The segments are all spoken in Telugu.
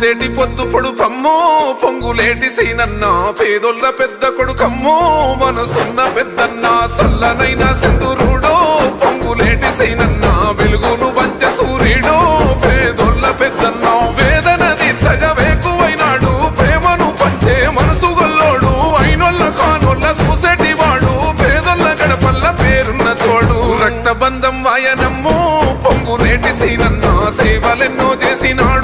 సేటి పొద్దు పొడు పమ్మో. పొంగులేటి సీనన్న పేదొల్ల పెద్ద కొడుకమ్మో. మనసున్న పెద్దన్న సల్లనైన సింధురుడో. పొంగులేటి సీనన్న వెలుగును పంచ సూర్యుడో. పేదొల్ల పెద్దన్న వేదన తీర్చగవేకువైనాడు ప్రేమను పంచే మనసు గొల్లోడు. అయినొల్ల కానొల్ల చూసేటి వాడు పేదొల్ల గడపల్ల పేరున్న తోడు. రక్తబంధం వాయనమ్మో. పొంగులేటి సీనన్న సేవలెన్నో చేసినాడు.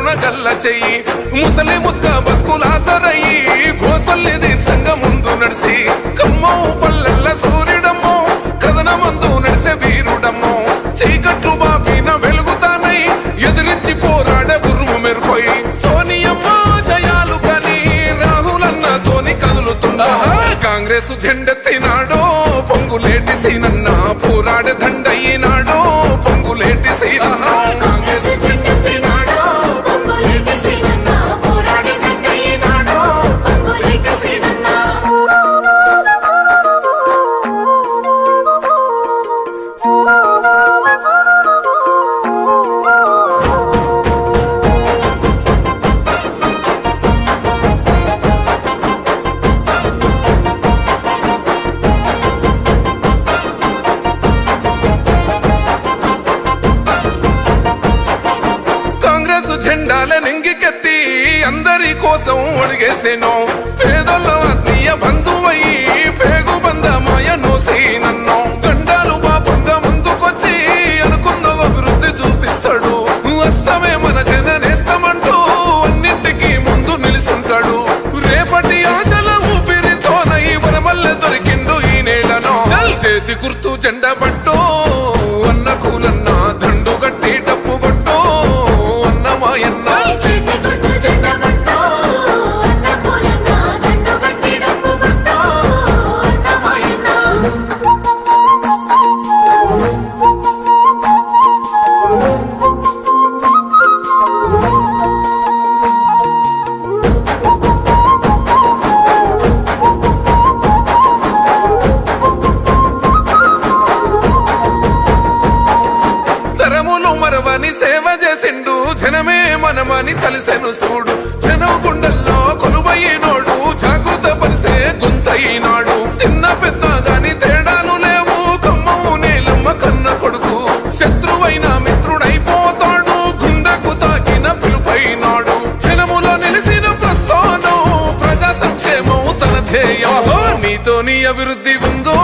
కరుణ గల్ల చెయ్యి. ముసలి ముత్క బతుకులాసరయ్యి గోసల్ని దీర్ఘంగ ముందు నడిసి. కమ్మో పల్లెల్ల సూర్యుడమ్మో కథన మందు నడిసే వీరుడమ్మో. చీకట్లు బాపిన వెలుగుతానై ఎదిరించి పోరాడే గురువు మెరుపోయి సోనియమ్మ ఆశయాలు కని రాహులన్న తోని కదులుతున్నా కాంగ్రెస్ జెండెత్తినాడో జెండాల నింగికెత్తి అందరి కోసం ఒడిగేసేనో పేదల ఆత్మీయ బంధువయ్యి పేగు బంధమాయ నోసి నన్ను గండాలు పాపంగా ముందుకొచ్చి అనుకున్న అభివృద్ధి చూపిస్తాడు. వస్తమే మన జననేస్తామంటూ అన్నింటికి ముందు నిలుసుంటాడు. రేపటి ఆశల ఊపిరితోనై వరమల్లె దొరికిండు ఈ నేలను. చేతి గుర్తు జెండా పట్టు చేశాను చూడు. జనం గుండెల్లో కొలువయ్యేనోడు జాగ్రత్త పరిసే గుంతయినాడు చిన్న పెద్ద గాని తేడాలు లేవు. కమ్మవు నేలమ్మ కన్న కొడుకు. శత్రువైన మిత్రుడైపోతాడు. గుండెకు తాకిన పిలుపైనాడు. జనములో నిలిసిన ప్రస్థానం ప్రజా సంక్షేమం తన ధ్యేయం. నీతో నీ అభివృద్ధి ఉందో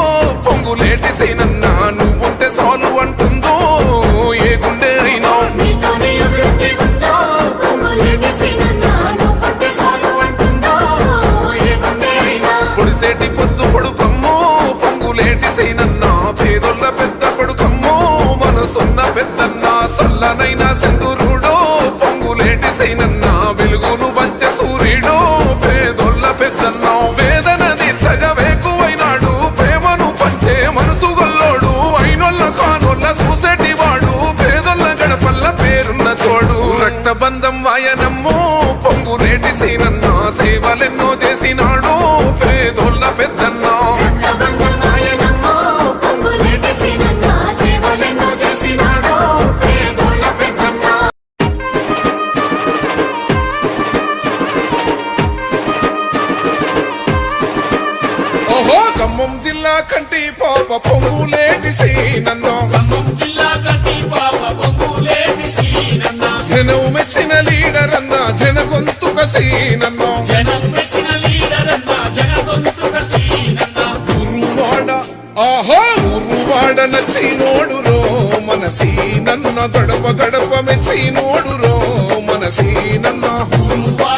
జిల్లా కంటి పాప పొంగులేటి సీనన్న. ఖమ్మం జిల్లా కంటి పాప పొంగులేటి సీనన్న. జనం మెచ్చిన లీడర్ అన్న జన గొంతుక సీనన్న. జనం మెచ్చిన లీడర్ అన్న జన గొంతుక సీనన్న. ఉరువాడ ఆహా ఉరువాడ నచ్చినోడు రో మన సీనన్న. గడప గడప మెచ్చినోడు రో మన సీనన్న. గురువాడన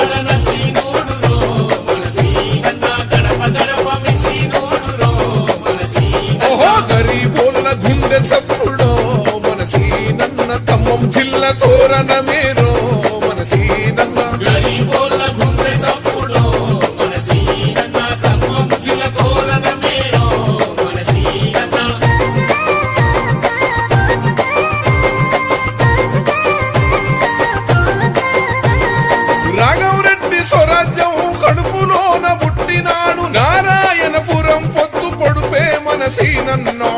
స్వరాజ్యం కడుపులోన నారాయణపురం పొత్తు పొడుపే మన సీనన్నో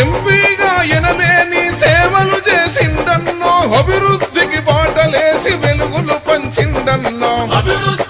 ఎంపీగా ఎననే సేవలు చేసిండన్నో అభివృద్ధికి బాటలేసి వెలుగులు పంచిండన్నో అభివృద్ధి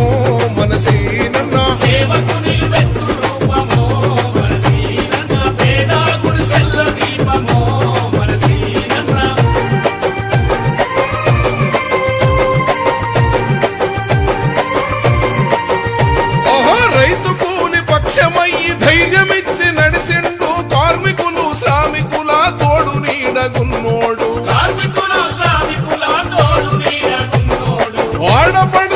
కార్మికుల ఆడపడి